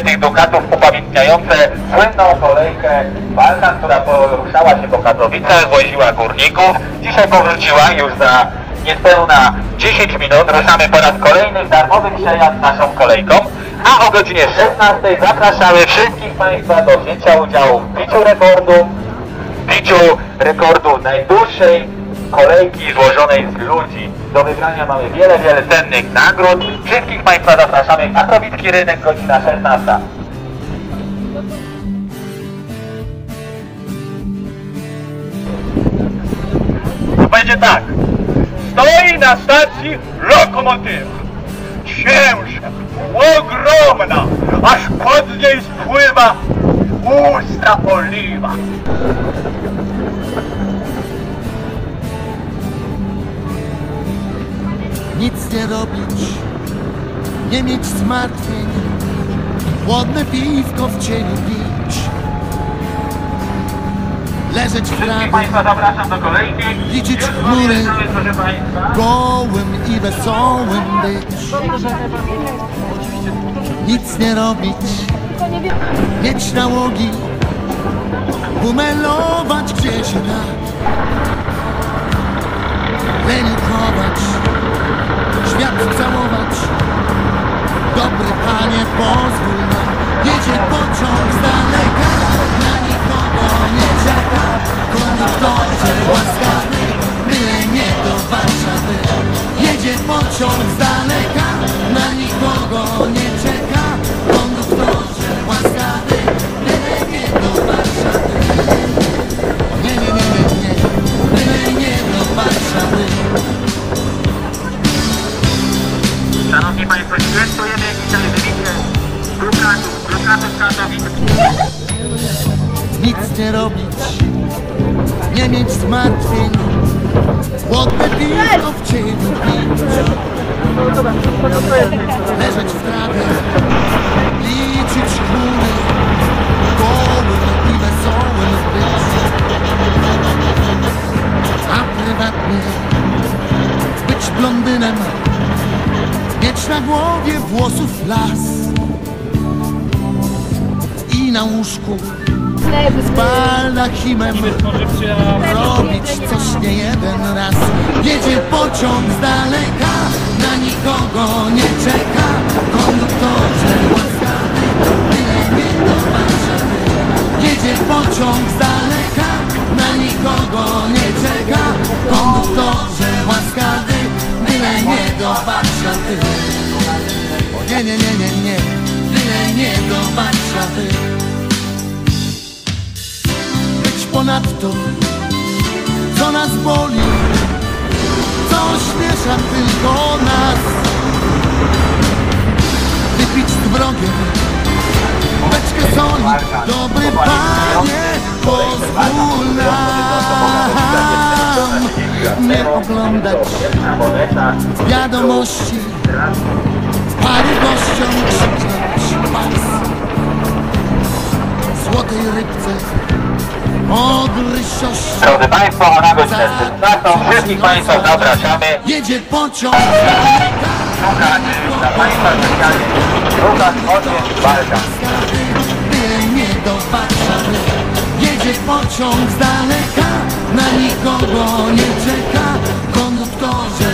dukatów upamiętniające słynną kolejkę Balkan, która poruszała się po Katowicach, woziła górników. Dzisiaj powróciła już za niespełna 10 minut. Ruszamy po raz kolejny w darmowy przejazd naszą kolejką. A o godzinie 16 zapraszamy wszystkich Państwa do wzięcia udziału w biciu rekordu, biciu rekordu najdłuższej kolejki złożonej z ludzi. Do wygrania mamy wiele, wiele cennych nagród. Wszystkich Państwa zapraszamy. Katowicki Rynek, godzina 16. Będzie tak. Stoi na stacji lokomotywa. Ciężka, ogromna, aż pod niej spływa ustra oliwa. Nic nie robić, nie mieć zmartwień, chłodne piwko w cieniu pić, leżeć w trawie. Liczyć chmury. gołym i wesołym być, nic nie robić, mieć nałogi, umelować gdzieś tak, lenikować, świat całować. Dobry panie, pozwól nam, jedzie pociąg z daleka, na nikogo nie czeka. Konduktorze łaskawy, byle nie do Warszawy. Jedzie pociąg z daleka, na nikogo nie czeka. Nie robić, nie mieć zmartwień, chłodne piwo w cieniu pić, leżeć w trawie, liczyć chmury, gołym i wesołym być, a prywatnie być blondynem, mieć na głowie włosów las. I na łóżku z baldachimem robić coś nie jeden raz. Jedzie pociąg z daleka, na nikogo nie czeka. Konduktorze łaskawy, byle nie do Warszawy. Jedzie pociąg z daleka, na nikogo nie czeka. Konduktorze łaskawy, byle nie do Warszawy. O nie, nie, nie, nie, nie, byle nie do Warszawy ponadto, co nas boli, co śmiesza tylko nas. Wypić z wrogiem, beczkę soli, dobry panie, pozwól nam nie oglądać wiadomości, pary gościom krzyknąć pas. Złotej rybce Drodzy Państwo, o na godzinę 16 wszystkich Państwa zapraszamy. Jedzie pociąg Dukaty dla Państwa specjalnie. Dukat odwiedź Balkan. Nie do Warszawy Jedzie pociąg z daleka Na nikogo nie czeka Konduktorze